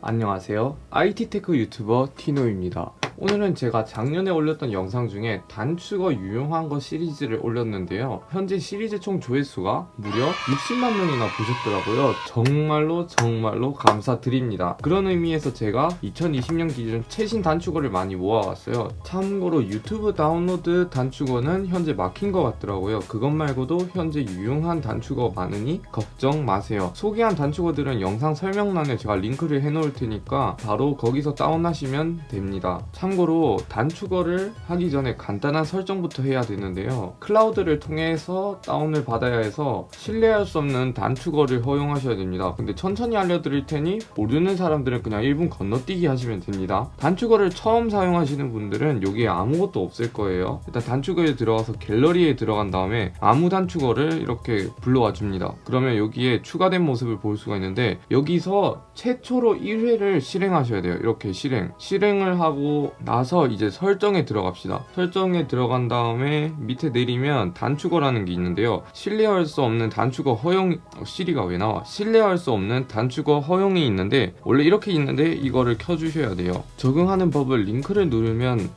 안녕하세요. IT테크 유튜버 티노입니다. 오늘은 제가 작년에 올렸던 영상 중에 단축어 유용한 거 시리즈를 올렸는데요. 현재 시리즈 총 조회수가 무려 60만 명이나 보셨더라고요. 정말로 정말로 감사드립니다. 그런 의미에서 제가 2020년 기준 최신 단축어를 많이 모아왔어요. 참고로 유튜브 다운로드 단축어는 현재 막힌 것 같더라고요. 그것 말고도 현재 유용한 단축어 많으니 걱정 마세요. 소개한 단축어들은 영상 설명란에 제가 링크를 해놓을 테니까 바로 거기서 다운하시면 됩니다. 참 고로 단축어를 하기 전에 간단한 설정부터 해야 되는데요. 클라우드를 통해서 다운을 받아야 해서 신뢰할 수 없는 단축어를 허용하셔야 됩니다. 근데 천천히 알려드릴 테니 모르는 사람들은 그냥 1분 건너뛰기 하시면 됩니다. 단축어를 처음 사용하시는 분들은 여기에 아무것도 없을 거예요. 일단 단축어에 들어가서 갤러리에 들어간 다음에 아무 단축어를 이렇게 불러와 줍니다. 그러면 여기에 추가된 모습을 볼 수가 있는데 여기서 최초로 1회를 실행하셔야 돼요. 이렇게 실행. 실행을 하고 나서 이제 설정에 들어갑시다. 설정에 들어간 다음에 밑에 내리면 단축어라는 게 있는데요. 신뢰할 수 없는 단축어 허용 어, 시리가 왜 나와? 신뢰할 수 없는 단축어 허용이 있는데 원래 이렇게 있는데 이거를 켜주셔야 돼요. 적응하는 법을 링크를 누르면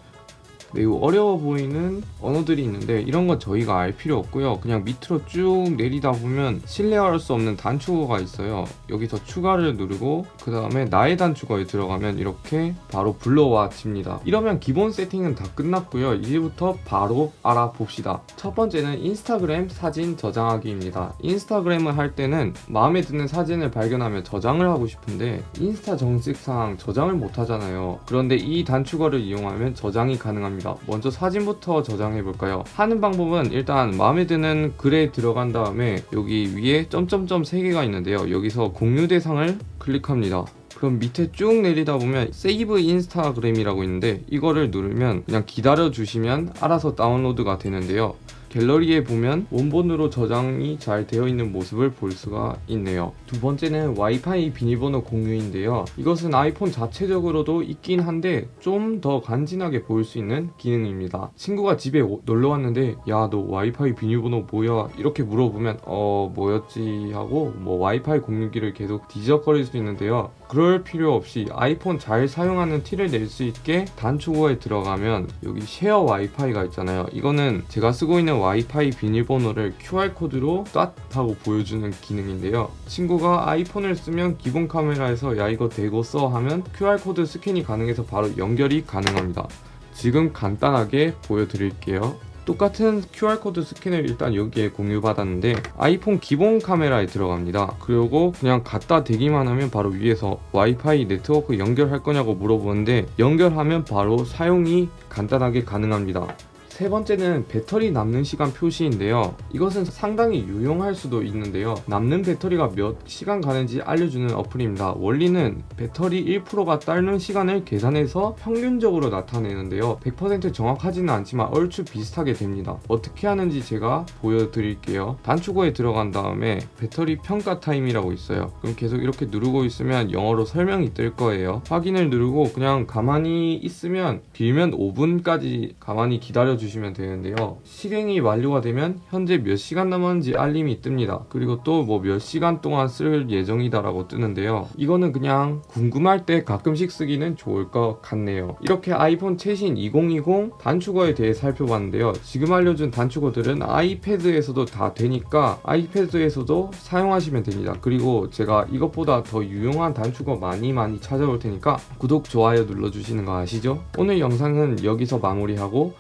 매우 어려워 보이는 언어들이 있는데 이런 건 저희가 알 필요 없고요. 그냥 밑으로 쭉 내리다 보면 신뢰할 수 없는 단축어가 있어요. 여기서 추가를 누르고 그 다음에 나의 단축어에 들어가면 이렇게 바로 불러와 집니다. 이러면 기본 세팅은 다 끝났고요. 이제부터 바로 알아봅시다. 첫 번째는 인스타그램 사진 저장하기입니다. 인스타그램을 할 때는 마음에 드는 사진을 발견하면 저장을 하고 싶은데 인스타 정식상 저장을 못 하잖아요. 그런데 이 단축어를 이용하면 저장이 가능합니다. 먼저 사진부터 저장해 볼까요? 하는 방법은 일단 마음에 드는 글에 들어간 다음에 여기 위에 점점점 3개가 있는데요. 여기서 공유 대상을 클릭합니다. 그럼 밑에 쭉 내리다 보면 세이브 인스타그램이라고 있는데 이거를 누르면 그냥 기다려 주시면 알아서 다운로드가 되는데요. 갤러리에 보면 원본으로 저장이 잘 되어 있는 모습을 볼 수가 있네요. 두 번째는 와이파이 비밀번호 공유인데요. 이것은 아이폰 자체적으로도 있긴 한데 좀 더 간지나게 보일 수 있는 기능입니다. 친구가 집에 오- 놀러 왔는데 야 너 와이파이 비밀번호 뭐야 이렇게 물어보면 어 뭐였지 하고 뭐 와이파이 공유기를 계속 뒤적거릴 수 있는데요. 그럴 필요 없이 아이폰 잘 사용하는 티를 낼 수 있게 단축어에 들어가면 여기 쉐어 와이파이가 있잖아요. 이거는 제가 쓰고 있는 와이파이 비밀번호를 QR코드로 딱 하고 보여주는 기능인데요. 친구가 아이폰을 쓰면 기본 카메라에서 야 이거 대고 써 하면 QR코드 스캔이 가능해서 바로 연결이 가능합니다. 지금 간단하게 보여드릴게요. 똑같은 QR코드 스캔을 일단 여기에 공유받았는데 아이폰 기본 카메라에 들어갑니다. 그리고 그냥 갖다 대기만 하면 바로 위에서 와이파이 네트워크 연결할 거냐고 물어보는데 연결하면 바로 사용이 간단하게 가능합니다. 세 번째는 배터리 남는 시간 표시인데요. 이것은 상당히 유용할 수도 있는데요. 남는 배터리가 몇 시간 가는지 알려주는 어플입니다. 원리는 배터리 1%가 딸는 시간을 계산해서 평균적으로 나타내는데요. 100% 정확하지는 않지만 얼추 비슷하게 됩니다. 어떻게 하는지 제가 보여드릴게요. 단축어에 들어간 다음에 배터리 평가 타임이라고 있어요. 그럼 계속 이렇게 누르고 있으면 영어로 설명이 뜰 거예요. 확인을 누르고 그냥 가만히 있으면 길면 5분까지 가만히 기다려 주시 면 되는데요. 실행이 완료가 되면 현재 몇 시간 남았는지 알림이 뜹니다. 그리고 또 뭐 몇 시간 동안 쓸 예정이다라고 뜨는데요. 이거는 그냥 궁금할 때 가끔씩 쓰기는 좋을 것 같네요. 이렇게 아이폰 최신 2020 단축어에 대해 살펴봤는데요. 지금 알려준 단축어들은 아이패드에서도 다 되니까 아이패드에서도 사용하시면 됩니다. 그리고 제가 이것보다 더 유용한 단축어 많이 많이 찾아올 테니까 구독, 좋아요 눌러주시는 거 아시죠? 오늘 영상은 여기서 마무리하고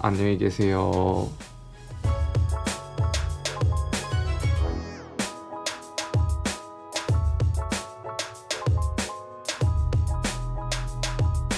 안녕히 계세요.